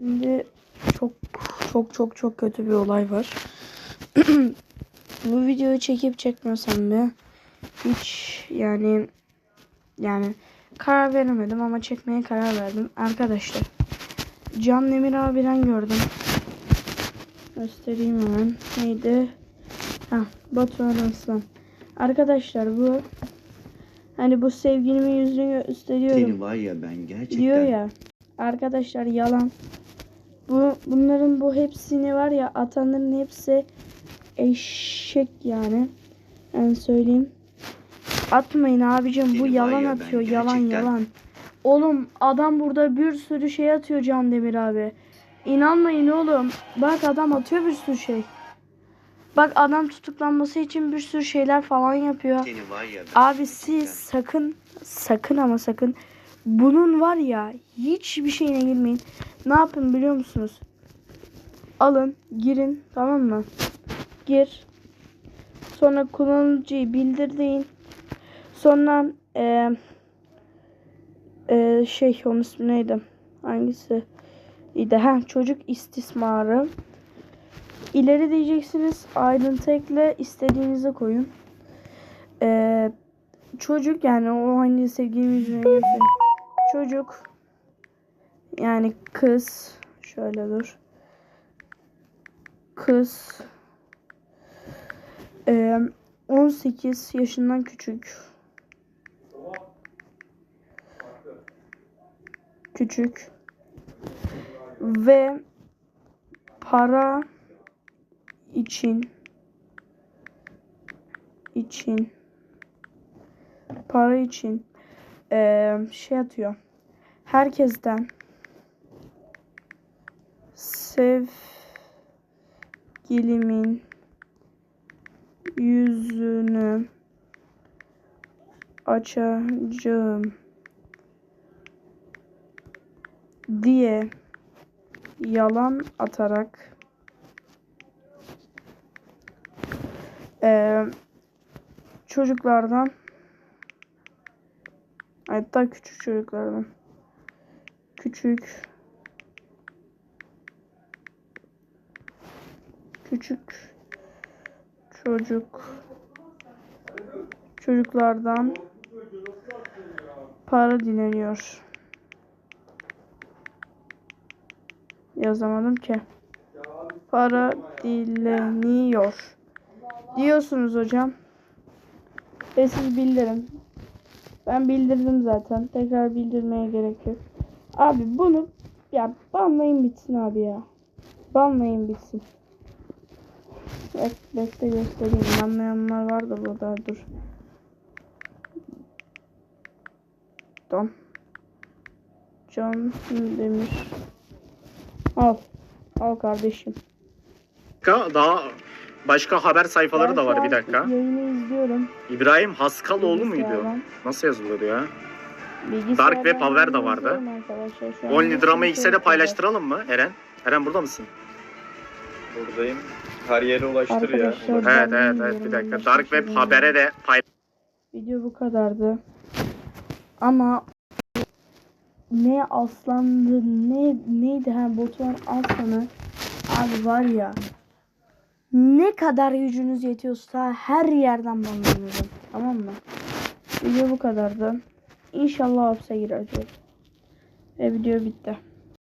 Şimdi çok çok çok çok kötü bir olay var. Bu videoyu çekip çekmesem de hiç yani yani karar veremedim ama çekmeye karar verdim. Arkadaşlar Can Demir abiden gördüm. Göstereyim hemen. Neydi? Ha, Batuhan Aslan. Arkadaşlar bu hani bu sevgilimin yüzünü gösteriyorum Seni var ya ben gerçekten diyor ya. Arkadaşlar yalan. Bu bunların bu hepsini var ya atanların hepsi eşek yani. Ben söyleyeyim. Atmayın abicim bu yalan ben atıyor yalan gerçekten- yalan. Oğlum adam burada bir sürü şey atıyor Can Demir abi. İnanmayın oğlum. Bak adam atıyor bir sürü şey. Bak adam tutuklanması için bir sürü şeyler falan yapıyor. ya Abi siz sakın sakın ama sakın bunun var ya hiçbir şeyine girmeyin. Ne yapın biliyor musunuz? Alın, girin tamam mı? Gir. Sonra kullanıcıyı bildir deyin. Sonra eee eee, şey onun ismi neydi? Hangisi? İyiydi. Ha, çocuk istismarı. İleri diyeceksiniz. Ayrıntı ekle istediğinizi koyun. Eee çocuk yani o hani göstereyim. Çocuk yani kız şöyle dur. Kız eee, 18 yaşından küçük. Küçük. Ve para için için para için eee, şey atıyor. Herkesten sevgilimin yüzünü açacağım diye yalan atarak eee, çocuklardan Hatta küçük çocuklardan. Küçük. Küçük çocuk çocuklardan para dileniyor. Yazamadım ki. Para dileniyor. Diyorsunuz hocam. Ve siz bildirin. Ben bildirdim zaten. Tekrar bildirmeye gerek yok. Abi bunu ya banlayın bitsin abi ya. Banlayın bitsin. Bek, bekle göstereyim. Anlayanlar var da burada dur. Don. Can Demir. Al. Al kardeşim. daha başka haber sayfaları Ben da var bir dakika. Yayını izliyorum. İbrahim Haskaloğlu muydu? Nasıl yazılıyordu ya? Dark Web haber de vardı. izliyorum arkadaşlar. Şu an Only Drama X'e de paylaştıralım mı Eren? Eren burada mısın? Buradayım. Her yere ulaştır ya. Arkadaşlar, Ben Evet evet evet bir dakika. Dark Web habere de pay Video bu kadardı. Ama ne aslandı ne neydi ha Batuhan Aslan'ı abi var ya ne kadar gücünüz yetiyorsa her yerden banlanırım. Tamam mı? Video bu kadardı. İnşallah hapse gireceğiz. Ve video bitti.